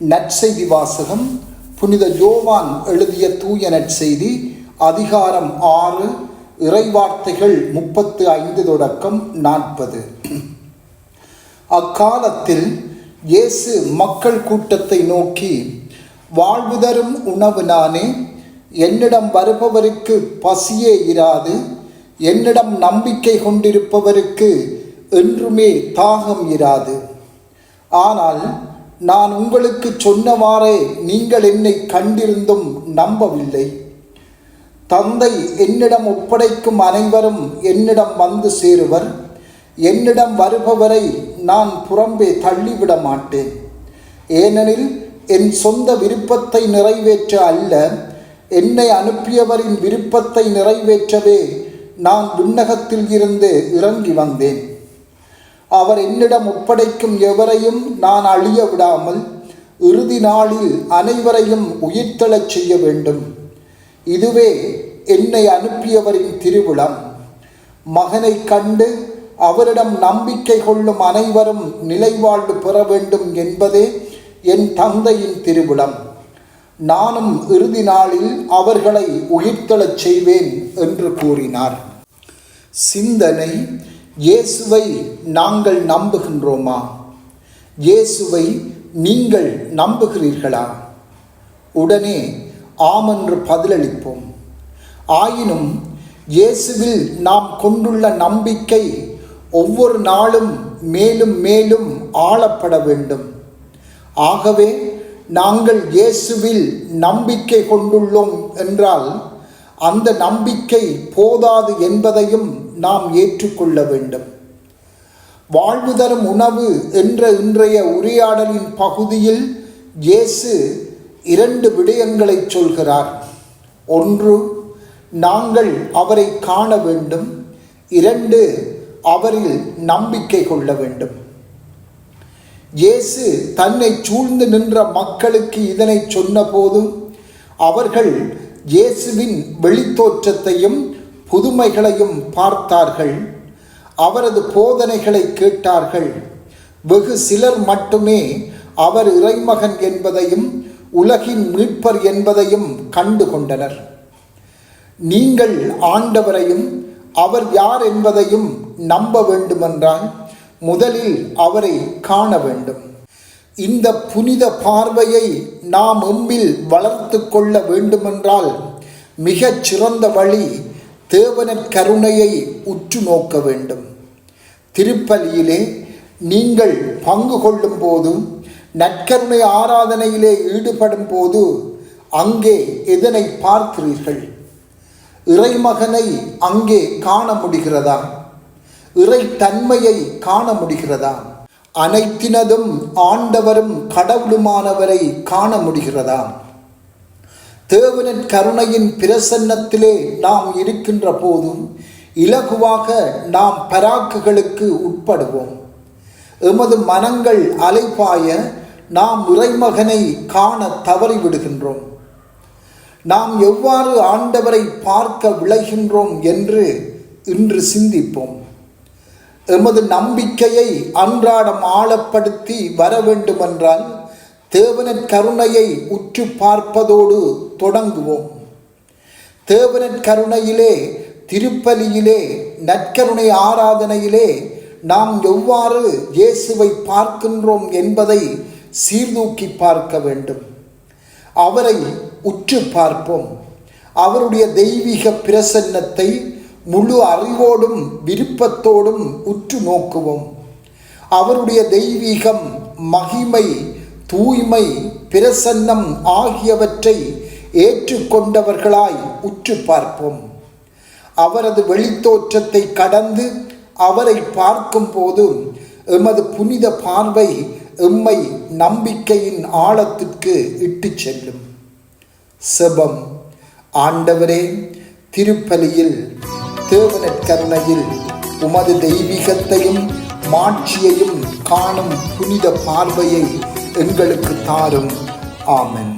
நற்செய்தி வாசகம் புனித யோவான் எழுதிய தூய நற்செய்தி அதிகாரம் ஆறு இறைவார்த்தைகள் முப்பத்து ஐந்து தொடக்கம் நாற்பது. அக்காலத்தில் இயேசு மக்கள் கூட்டத்தை நோக்கி வாழ்வு தரும் உணவு நானே என்னிடம் வருபவருக்கு பசியே இராது என்னிடம் நம்பிக்கை கொண்டிருப்பவருக்கு என்றுமே தாகம் இராது. ஆனால் நான் உங்களுக்கு சொன்னவாறே நீங்கள் என்னை கண்டிருந்தும் நம்பவில்லை. தந்தை என்னிடம் ஒப்படைக்கும் அனைவரும் என்னிடம் வந்து சேருவர். என்னிடம் வருபவரை நான் புறம்பே தள்ளிவிட மாட்டேன். ஏனெனில் என் சொந்த விருப்பத்தை நிறைவேற்ற அல்ல என்னை அனுப்பியவரின் விருப்பத்தை நிறைவேற்றவே நான் விண்ணகத்தில் இருந்து இறங்கி வந்தேன். அவர் என்னிடம் ஒப்படைக்கும் எவரையும் நான் அழிய விடாமல் இறுதி நாளில் அனைவரையும் உயிர்த்தெழச் செய்ய வேண்டும். இதுவே என்னை அனுப்பியவரின் திருவிழம். மகனை கண்டு அவரிடம் நம்பிக்கை கொள்ளும் அனைவரும் நிலைவாழ்வு பெற வேண்டும் என்பதே என் தந்தையின் திருவிழம். நானும் இறுதி நாளில் அவர்களை உயிர்த்தெழச் செய்வேன் என்று கூறினார். சிந்தனை இயேசுவை நாங்கள் நம்புகின்றோமா? இயேசுவை நீங்கள் நம்புகிறீர்களா? உடனே ஆமென்று பதிலளிப்போம். ஆயினும் இயேசுவில் நாம் கொண்டுள்ள நம்பிக்கை ஒவ்வொரு நாளும் மேலும் மேலும் ஆளப்பட வேண்டும். ஆகவே நாங்கள் இயேசுவில் நம்பிக்கை கொண்டுள்ளோம் என்றால் அந்த நம்பிக்கை போதாது என்பதையும் நாம் ஏற்றுக்கொள்ள வேண்டும். வாழ்வு தரும் உணவு என்ற இன்றைய உரையாடலின் பகுதியில் இயேசு இரண்டு விடயங்களை சொல்கிறார். ஒன்று நாங்கள் அவரை காண வேண்டும். இரண்டு அவரில் நம்பிக்கை கொள்ள வேண்டும். இயேசு தன்னை சூழ்ந்து நின்ற மக்களுக்கு இதனை சொன்னபோதும் அவர்கள் இயேசுவின் வெளித்தோற்றத்தையும் புதுமைகளையும் பார்த்தார்கள். அவரது போதனைகளை கேட்டார்கள். வெகு சிலர் மட்டுமே அவர் இறைமகன் என்பதையும் உலகின் மீட்பர் என்பதையும் கண்டு கொண்டனர் நீங்கள் ஆண்டவரையும் அவர் யார் என்பதையும் நம்ப வேண்டுமென்றால் முதலில் அவரை காண வேண்டும். இந்த புனித பார்வையை நாம் எம்பில் வளர்த்து கொள்ள வேண்டுமென்றால் மிகச் சிறந்த வழி தேவனற் கருணையை உற்று நோக்க வேண்டும். திருப்பலியிலே நீங்கள் பங்கு கொள்ளும் போதும் நற்கருணை ஆராதனையிலே ஈடுபடும் போது அங்கே எதனை பார்க்கிறீர்கள்? இறைமகனை அங்கே காண முடிகிறதா? இறை தன்மையை காண முடிகிறதா? அனைத்தினதும் ஆண்டவரும் கடவுளுமானவரை காண முடிகிறதா? தேவனின் கருணையின் பிரசன்னத்திலே நாம் இருக்கின்ற போதும் இலகுவாக நாம் பராக்குகளுக்கு உட்படுவோம். எமது மனங்கள் அலைப்பாய நாம் இறைமகனை காண தவறிவிடுகின்றோம். நாம் எவ்வாறு ஆண்டவரை பார்க்க விளைகின்றோம் என்று இன்று சிந்திப்போம். எமது நம்பிக்கையை அன்றாடம் ஆழப்படுத்தி வர வேண்டுமென்றால் தேவனின் கருணையை உற்று பார்ப்பதோடு தொடங்குவோம். தேவனின் கருணையிலே திருப்பலியிலே நற்கருணை ஆராதனையிலே நாம் எவ்வாறு இயேசுவை பார்க்கின்றோம் என்பதை சீர்தூக்கி பார்க்க வேண்டும். அவரை உற்று பார்ப்போம். அவருடைய தெய்வீக பிரசன்னத்தை முழு அறிவோடும் விருப்பத்தோடும் உற்று நோக்குவோம். அவருடைய தெய்வீகம் மகிமை தூய்மை பிரசன்னம் ஆகியவற்றை ஏற்றுக்கொண்டவர்களாய் உற்று பார்ப்போம். அவரது வெளித்தோற்றத்தை கடந்து அவரை பார்க்கும் போது எமது புனித பார்வை எம்மை நம்பிக்கையின் ஆழத்திற்கு இட்டு செல்லும். செபம் ஆண்டவரே திருப்பலியில் தேவனற்கருணையில் உமது தெய்வீகத்தையும் மாட்சியையும் காணும் புனித பார்வையை எங்களுக்கு தாரும். ஆமன்.